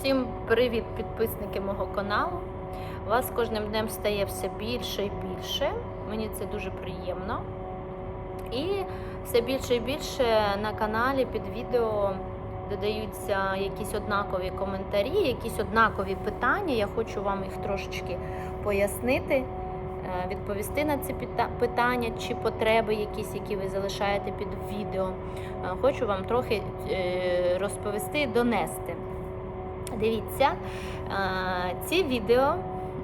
Всім привіт, підписники мого каналу. Вас кожним днем стає все більше і більше. Мені це дуже приємно. І все більше і більше на каналі під відео додаються якісь однакові коментарі, якісь однакові питання. Я хочу вам їх трошечки пояснити, е, відповісти на ці питання чи потреби, якісь, які ви залишаєте під відео. Е, Хочу вам трохи е, розповісти і донести. Дивіться, е, ці відео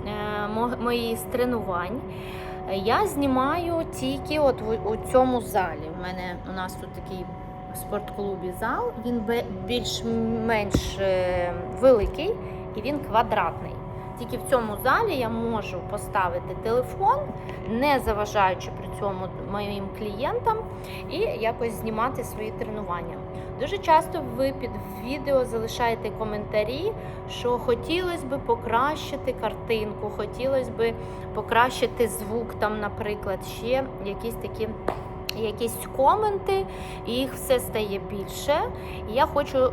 е, мої з тренувань. Я знімаю тільки от у цьому залі. У мене у нас тут такий спортклубі зал. Він більш-менш е, великий і він квадратний. Тільки в цьому залі я можу поставити телефон, не заважаючи при цьому моїм клієнтам, і якось знімати свої тренування. Дуже часто ви під відео залишаєте коментарі, що хотілося б покращити картинку, хотілося б покращити звук, там, наприклад, ще якісь такі. Якісь коменти, і їх все стає більше. І я хочу е,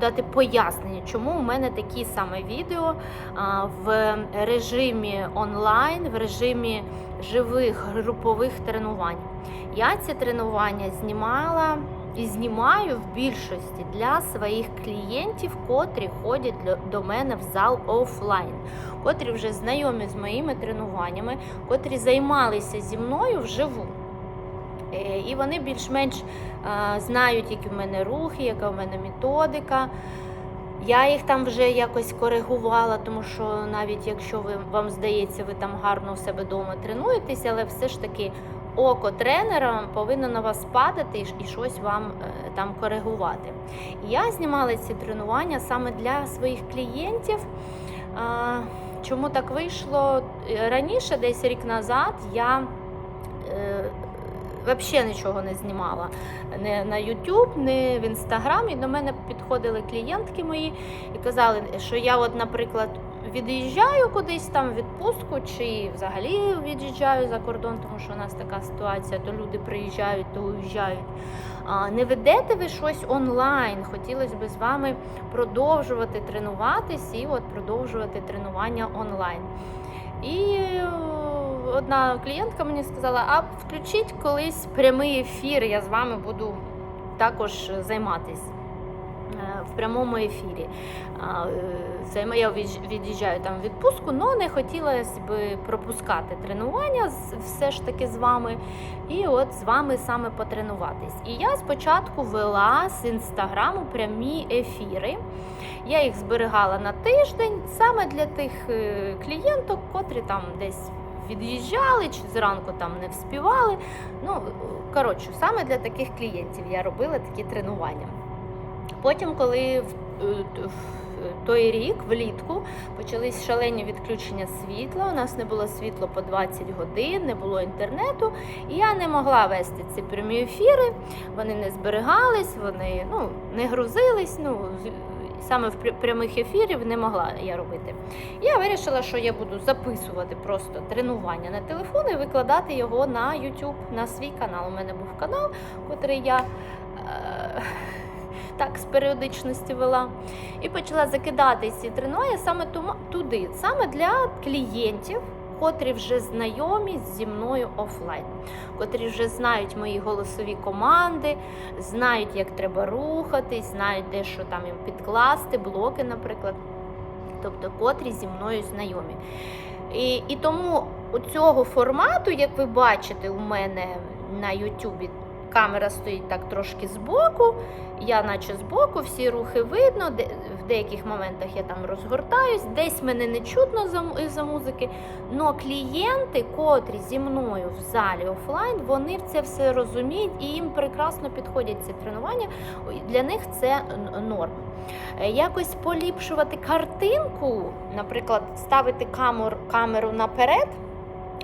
дати пояснення, чому у мене такі саме відео а, в режимі онлайн, в режимі живих групових тренувань. Я ці тренування знімала і знімаю в більшості для своїх клієнтів, котрі ходять до мене в зал офлайн, котрі вже знайомі з моїми тренуваннями, котрі займалися зі мною вживу. Е, І вони більш-менш знають, які в мене рухи, яка в мене методика. Я їх там вже якось коригувала, тому що навіть якщо ви вам здається, ви там гарно у себе вдома тренуєтесь, але все ж таки око тренера повинно на вас падати і щось вам е, там коригувати. Я знімала ці тренування саме для своїх клієнтів. Чому так вийшло? Е, Раніше, десь рік назад, я взагалі нічого не знімала. Не на YouTube, не в Instagram. І до мене підходили клієнтки мої і казали, що я, от, наприклад, від'їжджаю кудись там в відпустку, чи взагалі від'їжджаю за кордон, тому що у нас така ситуація, то люди приїжджають, то уїжджають. А не ведете ви щось онлайн? Хотілося б з вами продовжувати тренуватись і от продовжувати тренування онлайн. І одна клієнтка мені сказала: а включіть колись прямий ефір, я з вами буду також займатись е, в прямому ефірі. Е, Це я від'їжджаю там в відпустку, але не хотілося б пропускати тренування все ж таки з вами. І от з вами саме потренуватись. І я спочатку вела з інстаграму прямі ефіри. Я їх зберігала на тиждень саме для тих е, клієнток, котрі там десь від'їжджали чи зранку там не вспівали. Ну, коротше, саме для таких клієнтів я робила такі тренування. Потім, коли в, е, той рік, влітку, почались шалені відключення світла. У нас не було світла по 20 годин, не було інтернету, і я не могла вести ці прямі ефіри. Вони не зберігались, вони ну, не грузились. Ну, саме в прямих ефірів не могла я робити. Я вирішила, що я буду записувати просто тренування на телефон і викладати його на YouTube, на свій канал. У мене був канал, котрий я. Е- так, з періодичності вела. І почала закидати ці тренування саме туди, саме для клієнтів, котрі вже знайомі зі мною офлайн, котрі вже знають мої голосові команди, знають, як треба рухатись, знають, де що там їм підкласти, блоки, наприклад. Тобто, котрі зі мною знайомі. І, і тому у цього формату, як ви бачите, у мене на Ютубі камера стоїть так трошки збоку, я наче збоку, всі рухи видно, в деяких моментах я там розгортаюсь, десь мене не чутно за, із-за музики. Но клієнти, котрі зі мною в залі офлайн, вони це все розуміють і їм прекрасно підходять ці тренування. Для них це норм. Е, Якось поліпшувати картинку, наприклад, ставити камер, камеру наперед.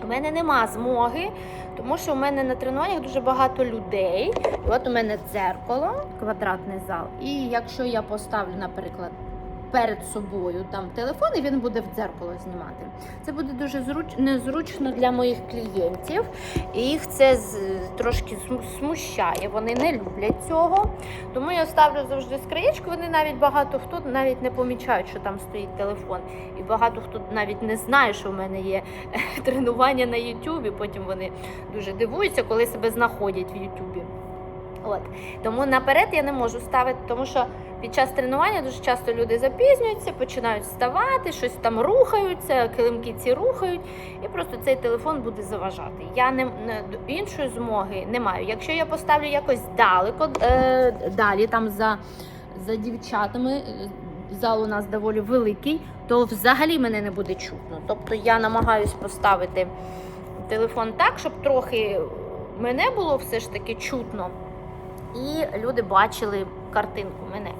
У мене нема змоги, тому що у мене на тренуваннях дуже багато людей. І от у мене дзеркало, квадратний зал. І якщо я поставлю, наприклад, перед собою там телефон, і він буде в дзеркало знімати. Це буде дуже зруч... незручно для моїх клієнтів. І їх це з... трошки сму- смущає. Вони не люблять цього. Тому я ставлю завжди скриєчку. Вони навіть багато хто навіть не помічають, що там стоїть телефон. І багато хто навіть не знає, що в мене є тренування на Ютубі. Потім вони дуже дивуються, коли себе знаходять в Ютубі. От. Тому наперед я не можу ставити, тому що під час тренування дуже часто люди запізнюються, починають вставати, щось там рухаються, килимки ці рухають, і просто цей телефон буде заважати. Я не, не іншої змоги не маю. Якщо я поставлю якось далеко е, далі, там за, за дівчатами. е, Зал у нас доволі великий, то взагалі мене не буде чутно. Тобто я намагаюсь поставити телефон так, щоб трохи мене було все ж таки чутно, і люди бачили картинку мене.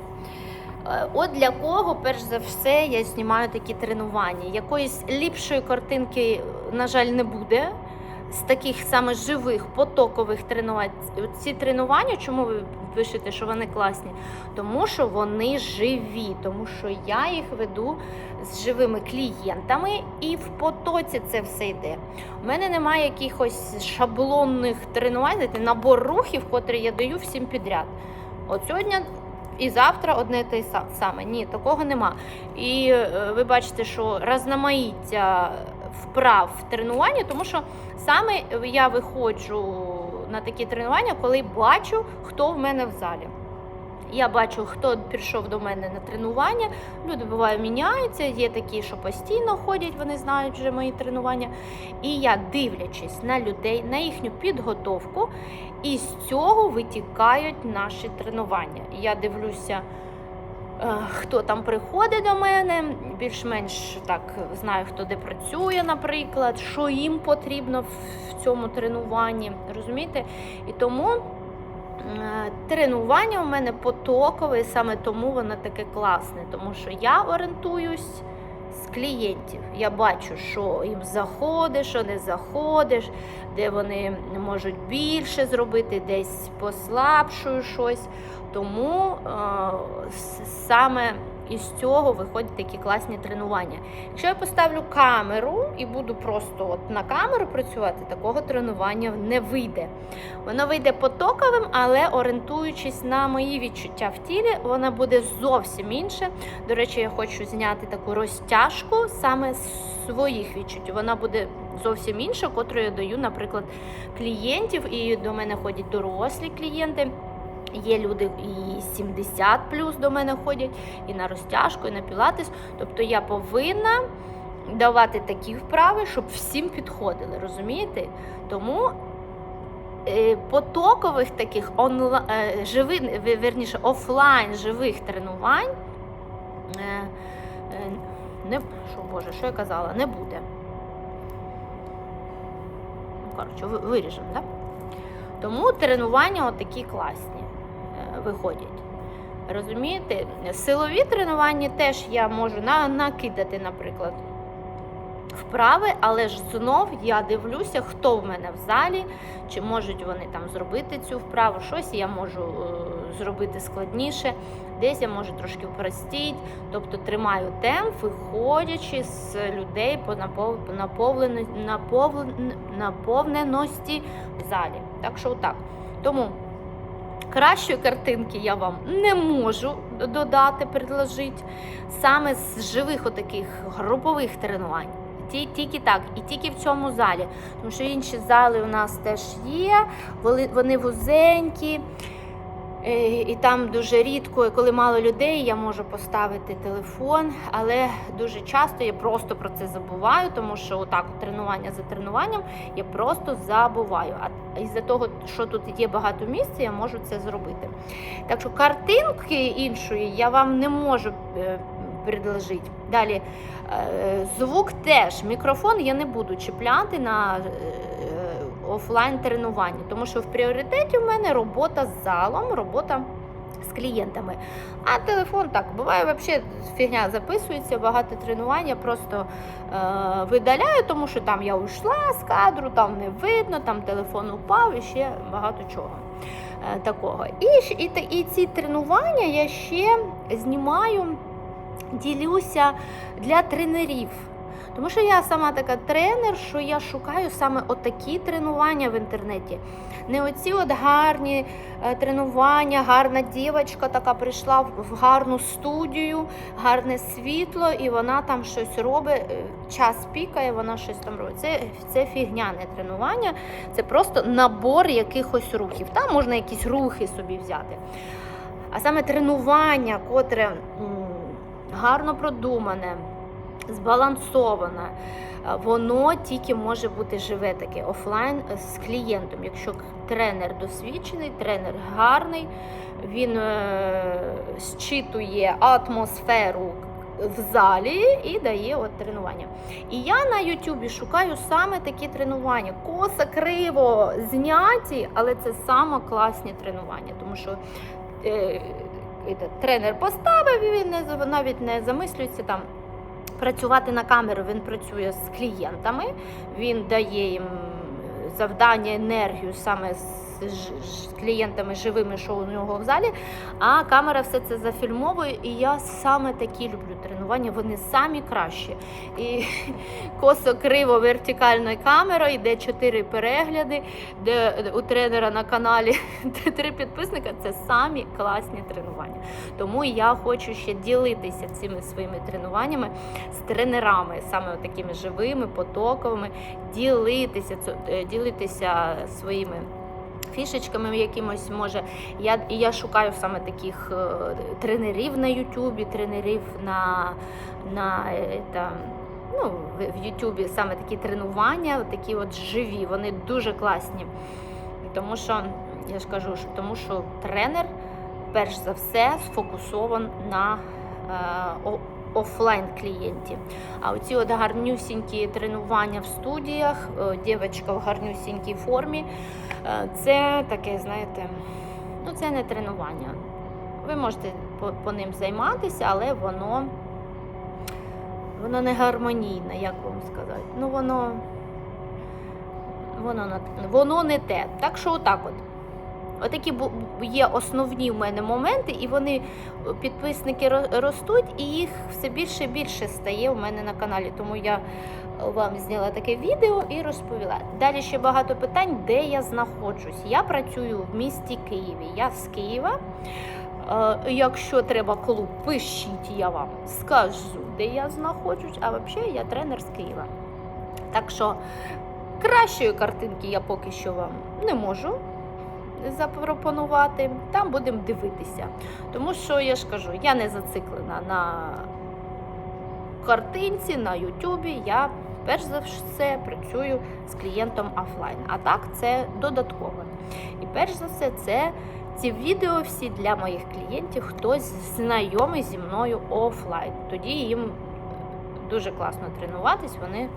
Е, От для кого, перш за все, я знімаю такі тренування. Якоїсь ліпшої картинки, на жаль, не буде. З таких саме живих потокових тренувань. Ці тренування, чому ви пишете, що вони класні? Тому що вони живі, тому що я їх веду з живими клієнтами, і в потоці це все йде. У мене немає якихось шаблонних тренувань, набор рухів, котрі я даю всім підряд. От сьогодні і завтра одне те саме. Ні, такого нема. І е, ви бачите, що разноманіття вправ в тренуванні, тому що саме я виходжу на такі тренування, коли бачу, хто в мене в залі. Я бачу, хто прийшов до мене на тренування. Люди буває міняються. Є такі, що постійно ходять, вони знають вже мої тренування. І я, дивлячись на людей, на їхню підготовку, і з цього витікають наші тренування. Я дивлюся, хто там приходить до мене, більш-менш так знаю, хто де працює, наприклад, що їм потрібно в цьому тренуванні. Розумієте? І тому. Е, Тренування у мене потокове, і саме тому воно таке класне, тому що я орієнтуюсь з клієнтів. Я бачу, що їм заходить, що не заходиш, де вони можуть більше зробити, десь послабшую щось. Тому е, с- саме із цього виходять такі класні тренування. Якщо я поставлю камеру і буду просто от на камеру працювати, такого тренування не вийде. Воно вийде потоковим, але орієнтуючись на мої відчуття в тілі, вона буде зовсім інше. До речі, я хочу зняти таку розтяжку саме з своїх відчуттів. Вона буде зовсім інша, котру я даю, наприклад, клієнтів, і до мене ходять дорослі клієнти. Є люди і 70 плюс до мене ходять, і на розтяжку, і на пілатес. Тобто я повинна давати такі вправи, щоб всім підходили, розумієте? Тому е, потокових таких онла... е, живи... верніше, офлайн живих тренувань е, не що Боже, що я казала, не буде. Ну, коротше, ви- виріжемо, так? Тому тренування отакі класні виходять. Розумієте? Силові тренування теж я можу на, накидати, наприклад, вправи, але ж знов я дивлюся, хто в мене в залі, чи можуть вони там зробити цю вправу, щось я можу е, зробити складніше, десь я можу трошки впростити, тобто тримаю темп, виходячи з людей по напов... наповненості в залі. Так що так. Тому кращої картинки я вам не можу додати, предложити саме з живих отаких групових тренувань. Ті- Тільки так, і тільки в цьому залі. Тому що інші зали у нас теж є, вони- вузенькі. Е, І там дуже рідко, коли мало людей, я можу поставити телефон, але дуже часто я просто про це забуваю, тому що отак тренування за тренуванням я просто забуваю. А із-за того, що тут є багато місця, я можу це зробити. Так що картинки іншої я вам не можу е, предложити. Далі е, звук теж. Мікрофон я не буду чіпляти на офлайн тренуванні, тому що в пріоритеті в мене робота з залом, робота з клієнтами. А телефон так, буває взагалі фігня записується, багато тренувань, просто е, видаляю, тому що там я ушла з кадру, там не видно, там телефон упав і ще багато чого е, такого. І, і, і ці тренування я ще знімаю ділюся для тренерів. Тому що я сама така тренер, що я шукаю саме отакі тренування в інтернеті. Не оці от гарні е, тренування, гарна дівчинка така прийшла в гарну студію, гарне світло, і вона там щось робить. е, Час пікає, вона щось там робить. Це, це фігняне тренування, це просто набор якихось рухів. Там можна якісь рухи собі взяти. А саме тренування, котре гарно продумане, збалансоване, е, воно тільки може бути живе таке офлайн е, з клієнтом. Якщо тренер досвідчений, тренер гарний, він е, зчитує атмосферу в залі і дає от тренування. І я на Ютубі шукаю саме такі тренування. Косо, криво зняті, але це саме класні тренування, тому що. Е, тренер поставив, він навіть не замислюється там працювати на камеру. Він працює з клієнтами, він дає їм завдання, енергію саме з, з клієнтами живими, що у нього в залі. А камера все це зафільмовує. І я саме такі люблю тренування. Вони самі кращі. І косо криво вертикальною камерою, йде чотири перегляди, де у тренера на каналі три підписника. Це самі класні тренування. Тому я хочу ще ділитися цими своїми тренуваннями з тренерами, саме такими живими, потоковими, ділитися, е, ділитися своїми. Фішечками якимось може. Я, і я шукаю саме таких е, тренерів на Ютубі, тренерів на, на е, та, ну, в Ютубі саме такі тренування, такі от живі, вони дуже класні. Тому що, я ж кажу, що, тому що тренер перш за все сфокусован на е, офлайн клієнті. А оці от гарнюсінькі тренування в студіях, е, дівчинка в гарнюсінькій формі, е, це таке, знаєте, ну це не тренування. Ви можете по, по ним займатися, але воно, воно не гармонійне, як вам сказати. Ну воно, воно, воно не те. Так що отак от. Отакі є основні в мене моменти, і вони е, підписники ростуть, і їх все більше і більше стає у мене на каналі. Тому я е, вам зняла таке відео і розповіла. Далі ще багато питань, де я знаходжусь. Я працюю в місті Києві. Я з Києва. Е, Якщо треба клуб, пишіть, я вам скажу, де я знаходжусь. А взагалі я тренер з Києва. Так що кращої картинки я поки що вам не можу запропонувати. Там будемо дивитися. Тому що я ж кажу, я не зациклена на картинці, на Ютубі. Я перш за все працюю з клієнтом офлайн. А так це додатково. І перш за все, це ці відео всі для моїх клієнтів, хто знайомий зі мною офлайн. Тоді їм дуже класно тренуватись, вони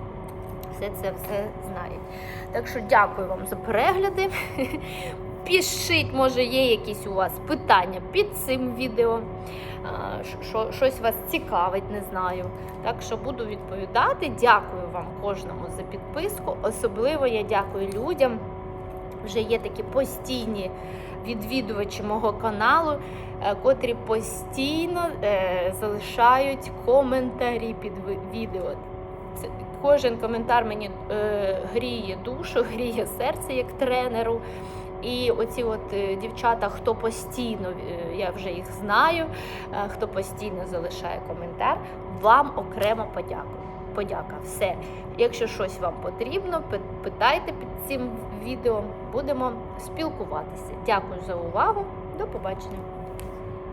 все це все знають. Так що дякую вам за перегляди. Пишіть, може, є якісь у вас питання під цим відео. Що- Щось вас цікавить, не знаю. Так що буду відповідати. Дякую вам кожному за підписку. Особливо я дякую людям. Вже є такі постійні відвідувачі мого каналу, е, котрі постійно е, залишають коментарі під відео. Це, кожен коментар мені е, гріє душу, гріє серце як тренеру. І оці от е, дівчата, хто постійно, е, я вже їх знаю, е, хто постійно залишає коментар, вам окремо подяку. Подяка. Все. Якщо щось вам потрібно, пи- питайте під цим відео. Будемо спілкуватися. Дякую за увагу. До побачення.